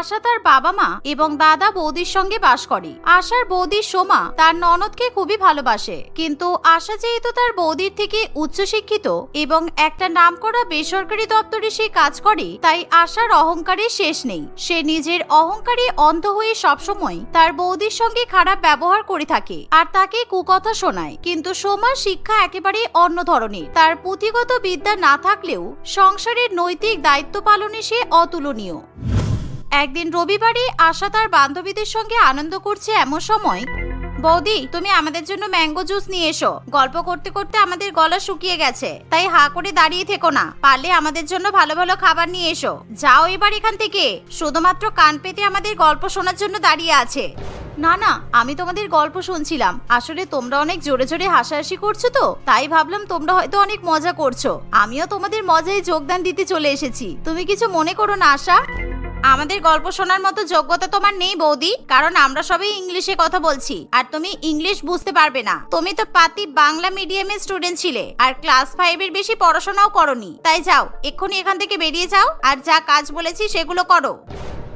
আশা তার বাবা মা এবং দাদা বৌদির সঙ্গে বাস করে। আশার বৌদি সোমা তার ননদকে খুবই ভালোবাসে। কিন্তু আশা যেহেতু তার বৌদির থেকে উচ্চশিক্ষিত এবং একটা নাম করা বেসরকারি দপ্তরে সে কাজ করে, তাই আশার অহংকারের শেষ নেই। সে নিজের অহংকারে অন্ধ হয়ে সবসময় তার বৌদির সঙ্গে খারাপ ব্যবহার করে থাকে আর তাকে কুকথা শোনায়। কিন্তু সোমার শিক্ষা একেবারে অন্য ধরনের। তার পুঁথিগত বিদ্যা না থাকলেও সংসারের নৈতিক দায়িত্ব পালনে সে অতুলনীয়। একদিন রবিবারে আশা তার বান্ধবীদের সঙ্গে আনন্দ করছে এমন সময়, বৌদি, তুমি আমাদের জন্য ম্যাঙ্গো জুস নিয়ে এসো। গল্প করতে করতে আমাদের গলা শুকিয়ে গেছে, তাই হা করে দাঁড়িয়ে থেকো না। পারলে আমাদের জন্য ভালো ভালো খাবার নিয়ে এসো। যাও এবার এখান থেকে। শুধুমাত্র কান পেতে আমাদের গল্প শোনার জন্য দাঁড়িয়ে আছে। না না, আমি তোমাদের গল্প শুনছিলাম। আসলে তোমরা অনেক জোরে জোরে হাসাহাসি করছ তো? তাই ভাবলাম তোমরা হয়তো অনেক মজা করছ। আমিও তোমাদের মজায় যোগদান দিতে চলে এসেছি। তুমি কিছু মনে করো না, আশা? আমাদের গল্প শোনার মতো যোগ্যতা তোমার নেই বৌদি, কারণ আমরা সবই ইংলিশে কথা বলছি, আর তুমি ইংলিশ বুঝতে পারবে না। তুমি তো পাতি বাংলা মিডিয়ামের স্টুডেন্ট ছিলে, আর ক্লাস ফাইভ এর বেশি পড়াশোনাও করনি। তাই যাও, এক্ষুনি এখান থেকে বেরিয়ে যাও, আর যা কাজ বলেছি সেগুলো করো।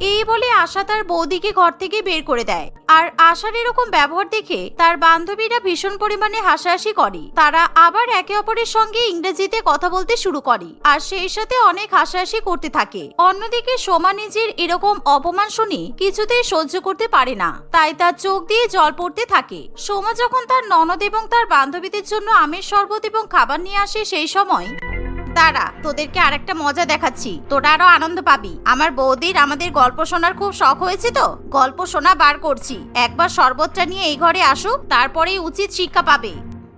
এই বলে আশা তার বৌদিকে ঘর থেকে বের করে দেয়। আর আশার এরকম ব্যবহার দেখে তার বান্ধবীরা ভীষণ পরিমাণে হাসাহাসি করে। তারা আবার একে অপরের সঙ্গে ইংরেজিতে কথা বলতে শুরু করে আর সেই সাথে অনেক হাসাহাসি করতে থাকে। অন্যদিকে সোমা নিজের এরকম অপমান শুনে কিছুতেই সহ্য করতে পারে না। তাই তার চোখ দিয়ে জল পড়তে থাকে। সোমা যখন তার ননদ এবং তার বান্ধবীদের জন্য আমের শরবত এবং খাবার নিয়ে আসে সেই সময় দাঁড়া, তোদেরকে আরেকটা মজা দেখাচ্ছি। তোরা আরও আনন্দ পাবি। আমার বৌদির আমাদের গল্প শোনার খুব শখ হয়েছে তো? গল্প শোনা বার করছি। একবার শরবতটা নিয়ে এই ঘরে আসুক, তারপরেই উচিত শিক্ষা পাবে।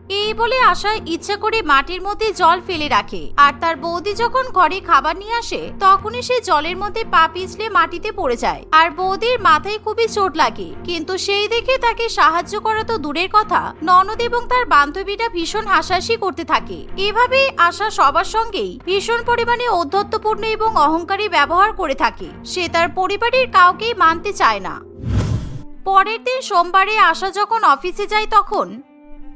এই বলে আশা ইচ্ছা করে মাটির মধ্যে জল ফেলে রাখে। আর তার বৌদি যখন ঘরে খাবার নিয়ে আসে, তখনই সে জলের মধ্যে পা পিছলে মাটিতে পড়ে যায়। আর বৌদির মাথায় খুবই চোট লাগে। কিন্তু সেই দেখে তাকে সাহায্য করা তো দূরের কথা। ননদ এবং তার বান্ধবীরা ভীষণ হাসাহাসি করতে থাকে। এভাবে আশা সবার সঙ্গেই ভীষণ পরিমাণে ঔদ্ধত্যপূর্ণ এবং অহংকারী ব্যবহার করে থাকে। সে তার পরিবারের কাউকেই মানতে চায় না। পরের দিন সোমবারে আশা যখন অফিসে যায় তখন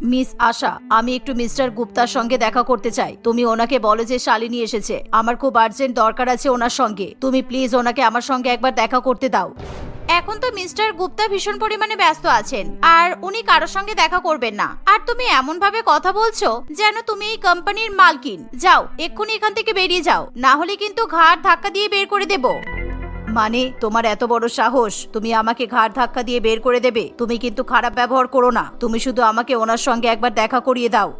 মিস আশা, আমি একটু মিস্টার গুপ্তার সঙ্গে দেখা করতে চাই। তুমি ওনাকে বলো যে শালিনী এসেছে। আমার খুব আর্জেন্ট দরকার আছে ওনার সঙ্গে। তুমি প্লিজ ওনাকে আমার সঙ্গে একবার দেখা করতে দাও। এখন তো মিস্টার গুপ্তা ভীষণ পরিমাণে ব্যস্ত আছেন। আর উনি কারোর সঙ্গে দেখা করবেন না। আর তুমি এমন ভাবে কথা বলছো যেন তুমি এই কোম্পানির মালকিন। যাও, এক্ষুনি এখান থেকে বেরিয়ে যাও। না হলে কিন্তু ঘাড় ধাক্কা দিয়ে বের করে দেবো। মানে তোমার এত বড় সাহস, তুমি আমাকে ঘাড় ধাক্কা দিয়ে বের করে দেবে। তুমি কিন্তু খারাপ ব্যবহার করো না। তুমি শুধু আমাকে ওনার সঙ্গে একবার দেখা করিয়ে দাও।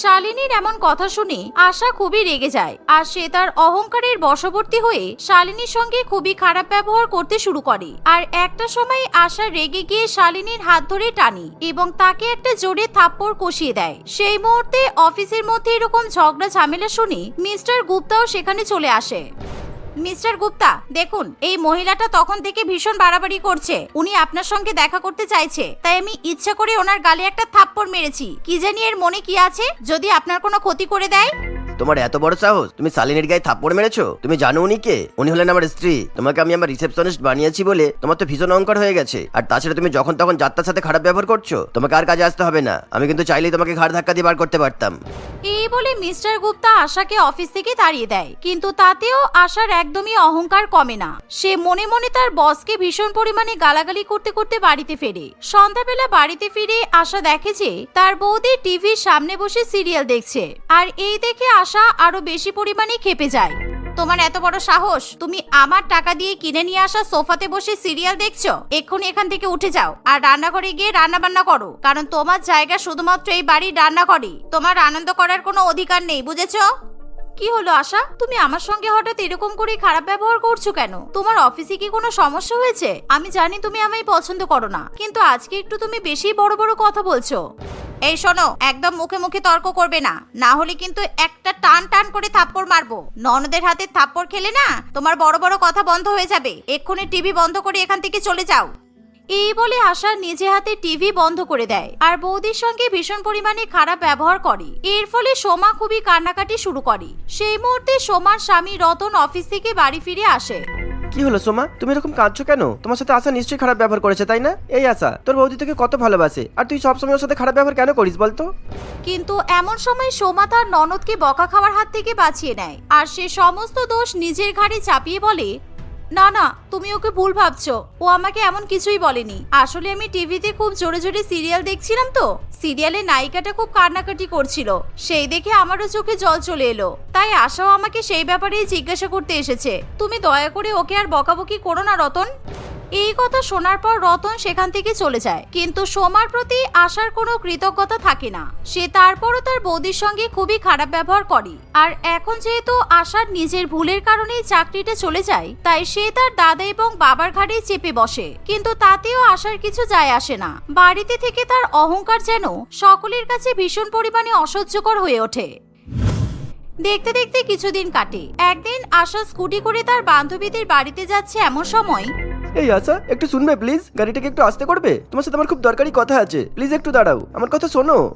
শালিনীর এমন কথা শুনে আশা খুবই রেগে যায়, আর সে তার অহংকারের বশবর্তী হয়ে শালিনীর সঙ্গে খুবই খারাপ ব্যবহার করতে শুরু করে। আর একটা সময় আশা রেগে গিয়ে শালিনীর হাত ধরে টানি এবং তাকে একটা জোরে থাপ্পড় কষিয়ে দেয়। সেই মুহূর্তে অফিসের মধ্যে এরকম ঝগড়া ঝামেলা শুনে মিস্টার গুপ্তাও সেখানে চলে আসে। মিস্টার গুপ্তা, দেখুন, এই মহিলাটা তখন থেকে ভীষণ বাড়াবাড়ি করছে। উনি আপনার সঙ্গে দেখা করতে চাইছে। তাই আমি ইচ্ছা করে ওনার গালে একটা থাপ্পড় মেরেছি। কি জানি এর মনে কি আছে? যদি আপনার কোনো ক্ষতি করে দেয়? তোমার এত বড় সাহস? তুমি সালিনের গায়ে থাপ্পড় মেরেছো? তুমি জানো উনি কে? উনি হলেন আমার স্ত্রী। তোমাকে আমি আমার রিসেপশনিস্ট বানিয়েছি বলে তোমার তো ভীষণ অহংকার হয়ে গেছে। আর তাছাড়া তুমি যখন তখন যাত্রার সাথে খারাপ ব্যবহার করছ, তোমাকে আর কাজে আসতে হবে না। আমি কিন্তু চাইলেই তোমাকে ঘাড় ধাক্কা দিয়ে বার করতে পারতাম। এই বলে মিস্টার গুপ্তা আশাকে অফিস থেকে তাড়িয়ে দেয়। কিন্তু তাতেও আশার একদমই অহংকার কমে না। সে মনে মনে তার বসকে ভীষণ পরিমাণে গালাগালি করতে করতে বাড়িতে ফেরে। সন্ধ্যাবেলা বাড়িতে ফিরে আশা দেখে যে তার বৌদি টিভির সামনে বসে সিরিয়াল দেখছে। আর এই দেখে আশা আরও বেশি পরিমাণে খেপে যায়। তোমার এত বড় সাহস, তুমি আমার টাকা দিয়ে কিনে নিয়ে আসা সোফাতে বসে সিরিয়াল দেখছ? এক্ষুনি এখান থেকে উঠে যাও আর রান্নাঘরে গিয়ে রান্না বান্না করো, কারণ তোমার জায়গা শুধুমাত্র এই বাড়ির রান্নাঘরে তোমার আনন্দ করার কোনো অধিকার নেই, বুঝেছ? কি হলো আশা? তুমি আমার সঙ্গে হঠাৎ এরকম করে খারাপ ব্যবহার করছ কেন? তোমার অফিসে কি কোনো সমস্যা হয়েছে? আমি জানি তুমি আমায় পছন্দ করো না, কিন্তু আজকে একটু তুমি বেশি বড় বড় কথা বলছো। এই শোনো, একদম মুখে মুখে তর্ক করবে না। না হলে কিন্তু একটা টান টান করে থাপ্পড় মারবো। ননদের হাতে থাপ্পড় খেলে না তোমার বড় বড় কথা বন্ধ হয়ে যাবে। এক্ষুনি টিভি বন্ধ করে এখান থেকে চলে যাও। এই বলে আশা নিজে হাতে টিভি বন্ধ করে দেয় আর বৌদির সঙ্গে ভীষণ পরিমাণে খারাপ ব্যবহার করে। এর ফলে সোমা খুবই কান্নাকাটি শুরু করে। সেই মুহূর্তে সোমার স্বামী রতন অফিস থেকে বাড়ি ফিরে আসে। কি হলো সোমা? তুমি এরকম কাঁদছো কেন? তোমার সাথে আশা নিশ্চয়ই খারাপ ব্যবহার করেছে, তাই না? এই আশা, তোর বৌদি তোকে কত ভালোবাসে। আর তুই সবসময় ওর সাথে খারাপ ব্যবহার কেন করিস বলতো? কিন্তু এমন সময় সোমা তার ননদকে বকা খাওয়ার হাত থেকে বাঁচিয়ে নেয়। আর সে সমস্ত দোষ নিজের ঘাড়ে চাপিয়ে বলে না না, তুমি ওকে ভুল ভাবছ। ও আমাকে এমন কিছুই বলেনি। আসলে আমি টিভিতে খুব জোরে জোরে সিরিয়াল দেখছিলাম তো। সিরিয়ালে নায়িকাটা খুব কান্নাকাটি করছিল। সেই দেখে আমারও চোখে জল চলে এলো। তাই আশাও আমাকে সেই ব্যাপারেই জিজ্ঞাসা করতে এসেছে। তুমি দয়া করে ওকে আর বকাবকি করো না, রতন। এই কথা শোনার পর রতন সেখান থেকে চলে যায়। কিন্তু সোমার প্রতি আশার কোনো কৃতজ্ঞতা থাকে না। সে তারপরও তার বৌদির সঙ্গে খুবই খারাপ ব্যবহার করে। আর এখন যেহেতু আশার নিজের ভুলের কারণেই চাকরিটা চলে যায়, তাই সে তার দাদা এবং বাবার ঘাড়ে চেপে বসে। কিন্তু তাতেও আশার কিছু যায় আসে না। বাড়িতে থেকে তার অহংকার যেন সকলের কাছে ভীষণ পরিমাণে অসহ্যকর হয়ে ওঠে। দেখতে দেখতে কিছুদিন কাটে। একদিন আশা স্কুটি করে তার বান্ধবীদের বাড়িতে যাচ্ছে এমন সময় এই আশা, একটু শুনবে প্লিজ গাড়িটাকে একটু আসতে করবে? তোমার সাথে আমার খুব দরকারি কথা আছে। প্লিজ একটু দাঁড়াও। আমার কথা শোনো।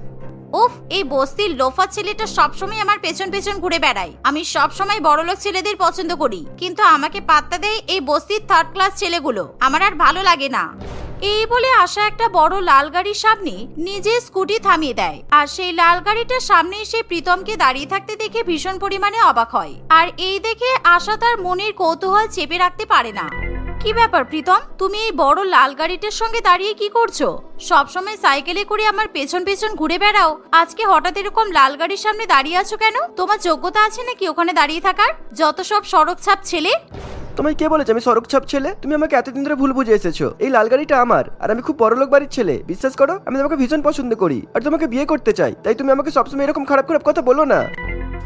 উফ, এই বস্তির লোফা ছেলেটা সবসময় আমার পেছন পেছন ঘুরে বেড়ায়। আমি সবসময় বড়লোক ছেলেদের পছন্দ করি। কিন্তু আমাকে পাত্তা দেয় এই বস্তির থার্ড ক্লাস ছেলেগুলো। আমার আর ভালো লাগে না। এই বলে আশা একটা বড় লাল গাড়ির সামনে নিজে স্কুটি থামিয়ে দেয়। আর সেই লাল গাড়িটার সামনে এসে প্রীতমকে দাঁড়িয়ে থাকতে দেখে ভীষণ পরিমাণে অবাক হয়। আর এই দেখে আশা তার মনের কৌতূহল চেপে রাখতে পারে না। কি ব্যাপার, প্রীতম? তুমি এই বড় লাল গাড়িটার সঙ্গে দাঁড়িয়ে কি করছ? সবসময় সাইকেলে করে আমার পেছন পেছন ঘুরে বেড়াও। আজকে হঠাৎ এরকম লাল গাড়ির সামনে দাঁড়িয়ে আছো কেন? তোমার যোগ্যতা আছে নাকি ওখানে দাঁড়িয়ে থাকার? যত সব সড়ক ছাপ ছেলে। তোমায় কে বলেছে আমি সড়ক ছাপ ছেলে? তুমি আমাকে এতদিন ধরে ভুল বুঝে এসেছ। এই লাল গাড়িটা আমার, আর আমি খুব বড় লোক বাড়ির ছেলে। বিশ্বাস করো, আমি তোমাকে ভীষণ পছন্দ করি, আর তোমাকে বিয়ে করতে চাই। তাই তুমি আমাকে সবসময় এরকম খারাপ খারাপ কথা বলো না।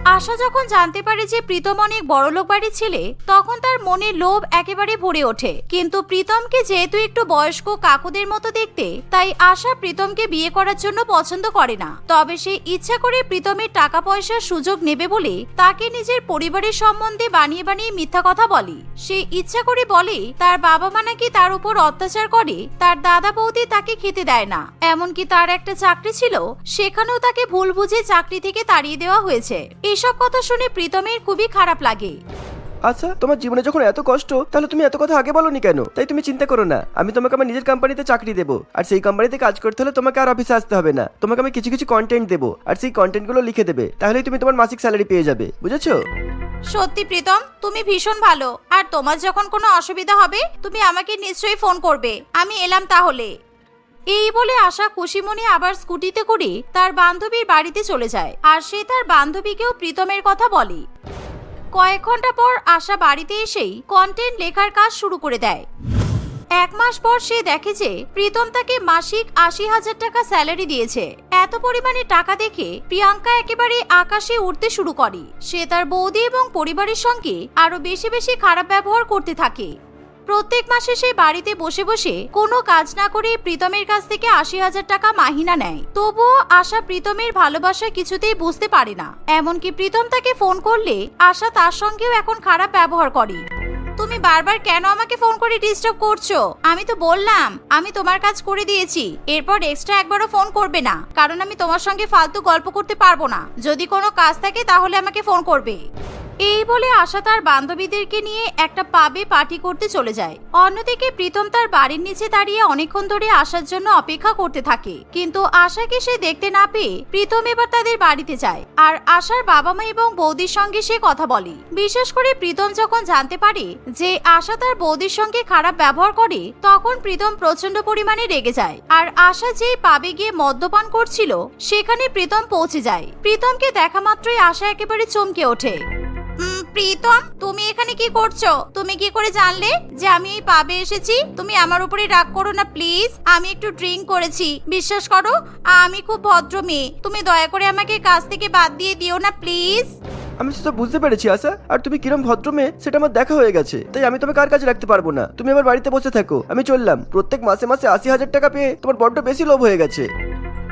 আশা যখন জানতে পারে যে প্রীতম অনেক বড়লোক বাড়ির ছেলে, তখন তার মনে লোভ একেবারে ভরে ওঠে। কিন্তু প্রীতমকে যেহেতু একটু বয়স্ক কাকুদের মতো দেখতে, তাই আশা প্রীতমকে বিয়ে করার জন্য পছন্দ করে না। তবে সে ইচ্ছা করে প্রীতমের টাকা পয়সার সুযোগ নেবে বলে তাকে নিজের পরিবারের সম্বন্ধে বানিয়ে বানিয়ে মিথ্যা কথা বলে। সে ইচ্ছা করে বলে, তার বাবা মা নাকি তার উপর অত্যাচার করে, তার দাদা বৌদি তাকে খেতে দেয় না। এমনকি তার একটা চাকরি ছিল, সেখানেও তাকে ভুল বুঝে চাকরি থেকে তাড়িয়ে দেওয়া হয়েছে। এসব কথা শুনে প্রীতমের খুবই খারাপ লাগে। আচ্ছা তোমার জীবনে যখন এত কষ্ট তাহলে তুমি এত কথা আগে বলনি কেন? তাই তুমি চিন্তা করো না। আমি তোমাকে আমার নিজের কোম্পানিতে চাকরি দেবো। আর সেই কোম্পানিতে কাজ করতে হলে তোমাকে আর অফিসে আসতে হবে না। তোমাকে আমি কিছু কিছু কন্টেন্ট দেবো। আর সেই কন্টেন্টগুলো লিখে দেবে। তাহলেই তুমি তোমার মাসিক স্যালারি পেয়ে যাবে। বুঝেছ? সত্যি প্রীতম তুমি ভীষণ ভালো। আর তোমার যখন কোনো অসুবিধা হবে তুমি আমাকে নিশ্চয়ই ফোন করবে। আমি এলাম তাহলে। এই বলে আশা খুশি আবার স্কুটিতে করে তার বান্ধবীর বাড়িতে চলে যায় আর সে তার বান্ধবীকেও প্রীতমের কথা বলে। কয়েক ঘণ্টা পর আশা বাড়িতে এসেই কন্টেন্ট লেখার কাজ শুরু করে দেয়। এক মাস পর সে দেখে যে প্রীতম তাকে মাসিক আশি হাজার টাকা স্যালারি দিয়েছে। এত পরিমাণে টাকা দেখে প্রিয়াঙ্কা একেবারে আকাশে উঠতে শুরু করে। সে তার বৌদি এবং পরিবারের সঙ্গে আরও বেশি বেশি খারাপ ব্যবহার করতে থাকে। প্রত্যেক মাসে সে বাড়িতে বসে বসে কোনো কাজ না করে প্রীতমের কাছ থেকে আশি হাজার টাকা মাহিনা নেয়। তবুও আশা প্রীতমের ভালোবাসা কিছুতেই বুঝতে পারে না। এমনকি প্রীতম তাকে ফোন করলে আশা তার সঙ্গেও এখন খারাপ ব্যবহার করে। তুমি বারবার কেন আমাকে ফোন করে ডিস্টার্ব করছ? আমি তো বললাম, আমি তোমার কাজ করে দিয়েছি। এরপর এক্সট্রা একবারও ফোন করবে না। কারণ আমি তোমার সঙ্গে ফালতু গল্প করতে পারব না। যদি কোনো কাজ থাকে তাহলে আমাকে ফোন করবে। এই বলে আশা তার বান্ধবীদেরকে নিয়ে একটা পাবে পার্টি করতে চলে যায়। অন্যদিকে প্রীতম তার বাড়ির নিচে দাঁড়িয়ে অনেকক্ষণ ধরে আসার জন্য অপেক্ষা করতে থাকে। কিন্তু আশাকে সে দেখতে না পেয়ে প্রীতম এবার তাদের বাড়িতে যায়। আর আশার বাবা মা এবং বৌদির সঙ্গে সে কথা বলে। বিশেষ করে প্রীতম যখন জানতে পারে যে আশা তার বৌদির সঙ্গে খারাপ ব্যবহার করে, তখন প্রীতম প্রচণ্ড পরিমাণে রেগে যায়। আর আশা যেই পাবে গিয়ে মদ্যপান করছিল, সেখানে প্রীতম পৌঁছে যায়। প্রীতমকে দেখা মাত্রই আশা একেবারে চমকে ওঠে। প্রীতম, তুমি এখানে কি করছ? তুমি কি করে জানলে যে আমি এই পাবে এসেছি? তুমি আমার উপরে রাগ করো না, প্লিজ। আমি একটু ড্রিঙ্ক করেছি। বিশ্বাস করো, আমি খুব ভদ্র মেয়ে। তুমি দয়া করে আমাকে কাজ থেকে বাদ দিয়ে দিও না, প্লিজ। আমি সেটা বুঝতে পেরেছি, আশা। আর তুমি কিরম ভদ্র মেয়ে, সেটা আমার দেখা হয়ে গেছে। তাই আমি তোমাকে কার কাজে রাখতে পারব না। তুমি আবার বাড়িতে বসে থাকো। আমি চললাম। প্রত্যেক মাসে মাসে আশি হাজার টাকা পেয়ে তোমার বড্ড বেশি লোভ হয়ে গেছে।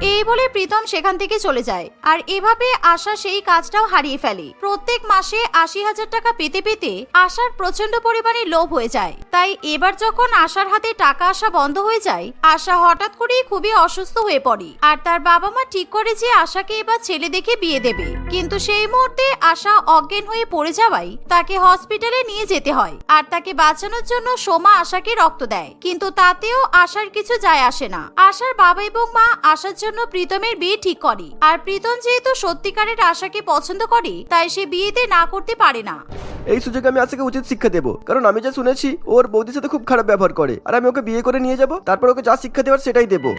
এই বলে প্রীতম সেখান থেকে চলে যায়। আর এভাবে আশা সেই কাজটাও হারিয়ে ফেলে। প্রত্যেক মাসে আশি হাজার টাকা পেতে পেতে আশার প্রচণ্ড পরিমাণে লোভ হয়ে যায়। তাই এবার যখন আশার হাতে টাকা আসা বন্ধ হয়ে যায়, আশা হঠাৎ করেই খুবই অসুস্থ হয়ে পড়ে। আর তার বাবা মা ঠিক করে যে আশাকে এবার ছেলে দেখে বিয়ে দেবে। কিন্তু সেই মুহূর্তে আশা অজ্ঞান হয়ে পড়ে যাওয়ায় তাকে হসপিটালে নিয়ে যেতে হয়। আর তাকে বাঁচানোর জন্য সোমা আশাকে রক্ত দেয়। কিন্তু তাতেও আশার কিছু যায় আসে না। আশার বাবা এবং মা আশার জন্য প্রীতমের বিয়ে ঠিক করে। আর প্রীতম যেহেতু সত্যিকারের আশাকে পছন্দ করে, তাই সে বিয়েতে না করতে পারে না। এই সুযোগে আমি আশাকে উচিত শিক্ষা দেবো। কারণ আমি যা শুনেছি, ওর বৌদির সাথে খুব খারাপ ব্যবহার করে। আর আমি ওকে বিয়ে করে নিয়ে যাব, তারপর ওকে যা শিক্ষা দেওয়ার সেটাই দেবো।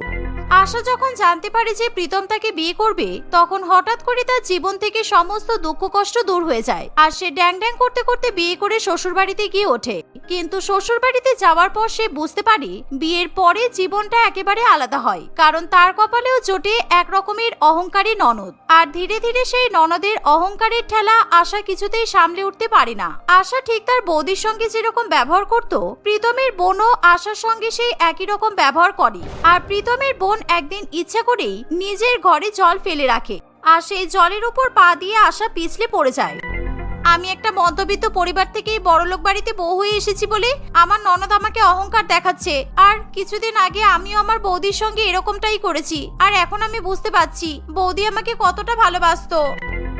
আশা যখন জানতে পারে যে প্রীতম তাকে বিয়ে করবে, তখন হঠাৎ করে তার জীবন থেকে সমস্ত দুঃখ কষ্ট দূর হয়ে যায়। আর সে ড্যাং ড্যাং করতে করতে বিয়ে করে শ্বশুর বাড়িতে গিয়ে ওঠে। কিন্তু শ্বশুর বাড়িতে যাওয়ার পর সে বুঝতে পারে, বিয়ের পরে জীবনটা একেবারে আলাদা হয়। কারণ তার কপালেও জোটে এক রকমের অহংকারী ননদ। আর ধীরে ধীরে সেই ননদের অহংকারের ঠেলা আশা কিছুতেই সামলে উঠতে পারে না। আশা ঠিক তার বৌদির সঙ্গে যেরকম ব্যবহার করত, প্রীতমের বোনও আশার সঙ্গে সেই একই রকম ব্যবহার করে। আর প্রীতমের বোন একদিন ইচ্ছে করেই নিজের ঘরে জল ফেলে রাখে আর সেই জলের উপর পা দিয়ে আসা পিছলে পড়ে যায়। আমি একটা মধ্যবিত্ত পরিবার থেকে বড়লোক বাড়িতে বউ হয়ে এসেছি বলে আমার ননদ আমাকে অহংকার দেখাচ্ছে। আর কিছুদিন আগে আমিও আমার বৌদির সঙ্গে এরকমটাই করেছি। আর এখন আমি বুঝতে পারছি বৌদি আমাকে কতটা ভালোবাসতো।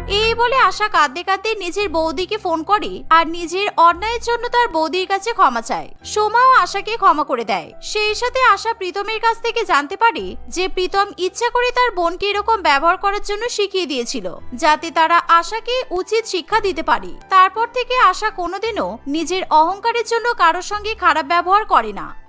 এই বলে আশা কাঁদতে কাঁদতে নিজের বৌদিকে ফোন করে আর নিজের অন্যায়ের জন্য তার বৌদির কাছে ক্ষমা চায়। সোমাও আশাকে ক্ষমা করে দেয়। সেই সাথে আশা প্রীতমের কাছ থেকে জানতে পারে যে প্রীতম ইচ্ছা করে তার বোনকে এরকম ব্যবহার করার জন্য শিখিয়ে দিয়েছিল, যাতে তারা আশাকে উচিত শিক্ষা দিতে পারে। তারপর থেকে আশা কোনোদিনও নিজের অহংকারের জন্য কারোর সঙ্গে খারাপ ব্যবহার করে না।